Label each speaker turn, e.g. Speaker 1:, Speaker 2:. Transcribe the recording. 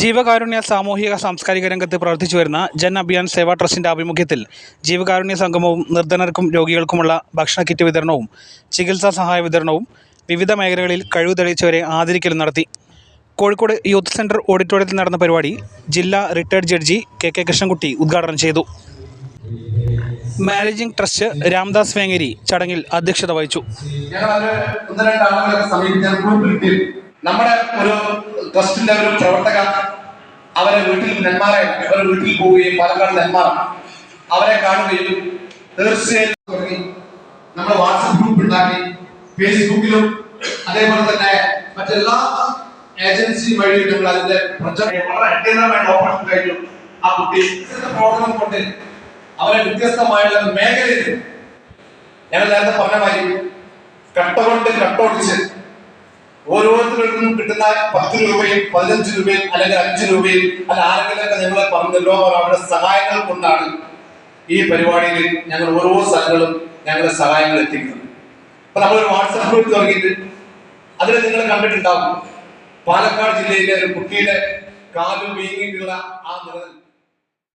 Speaker 1: ജീവകാരുണ്യ സാമൂഹിക സാംസ്കാരിക രംഗത്ത് പ്രവർത്തിച്ചു വരുന്ന ജൻ അഭിയാൻ സേവാ ട്രസ്റ്റിന്റെ ആഭിമുഖ്യത്തിൽ ജീവകാരുണ്യ സംഗമവും നിർധനർക്കും രോഗികൾക്കുമുള്ള ഭക്ഷണ കിറ്റ് വിതരണവും ചികിത്സാ സഹായ വിതരണവും വിവിധ മേഖലകളിൽ കഴിവ് തെളിയിച്ചവരെ ആദരിക്കലും നടത്തി. കോഴിക്കോട് യൂത്ത് സെന്റർ ഓഡിറ്റോറിയത്തിൽ നടന്ന പരിപാടി ജില്ലാ retired judge K K Krishnankutty ഉദ്ഘാടനം ചെയ്തു. മാനേജിംഗ് ട്രസ്റ്റ് രാംദാസ് വേങ്ങേരി ചടങ്ങിൽ അധ്യക്ഷത വഹിച്ചു.
Speaker 2: നമ്മുടെ ഒരു ട്രസ്റ്റിന്റെ ഒരു പ്രവർത്തക അവരെ വീട്ടിൽ നെന്മാറെ അവരുടെ വീട്ടിൽ പോവുകയും പാലക്കാട് നെന്മാറ അവരെ കാണുകയും തീർച്ചയായും നമ്മുടെ വാട്സപ്പ് ഗ്രൂപ്പ് ഉണ്ടാക്കി ഫേസ്ബുക്കിലും അതേപോലെ തന്നെ മറ്റെല്ലാ ഏജൻസി വഴിയും അതിന്റെ വളരെ കഴിഞ്ഞു. ആ കുട്ടി പ്രവർത്തനം കൊണ്ട് അവരെ വ്യത്യസ്തമായുള്ള മേഖലയിൽ ഞങ്ങൾ നേരത്തെ പറഞ്ഞ മാതിരി കട്ട കൊണ്ട് കട്ടോടിച്ച് ഓരോരുത്തരിൽ നിന്നും കിട്ടുന്ന പത്ത് രൂപയും പതിനഞ്ച് രൂപയും അല്ലെങ്കിൽ അഞ്ച് രൂപയും അല്ല ആരെങ്കിലൊക്കെ ഞങ്ങളെ പറഞ്ഞല്ലോ അവരുടെ സഹായങ്ങൾ കൊണ്ടാണ് ഈ പരിപാടിയിൽ ഞങ്ങൾ ഓരോ സ്ഥലങ്ങളും ഞങ്ങളുടെ സഹായങ്ങൾ എത്തിക്കുന്നത്. അപ്പൊ നമ്മളൊരു വാട്സാപ്പ് ഗ്രൂപ്പ് തുടങ്ങിയിട്ട് അതിൽ നിങ്ങൾ കണ്ടിട്ടുണ്ടാവും. പാലക്കാട് ജില്ലയിലെ ഒരു കുട്ടിയുടെ കാലും വീങ്ങിയിട്ടുള്ള ആ നിലനിൽപ്പ്.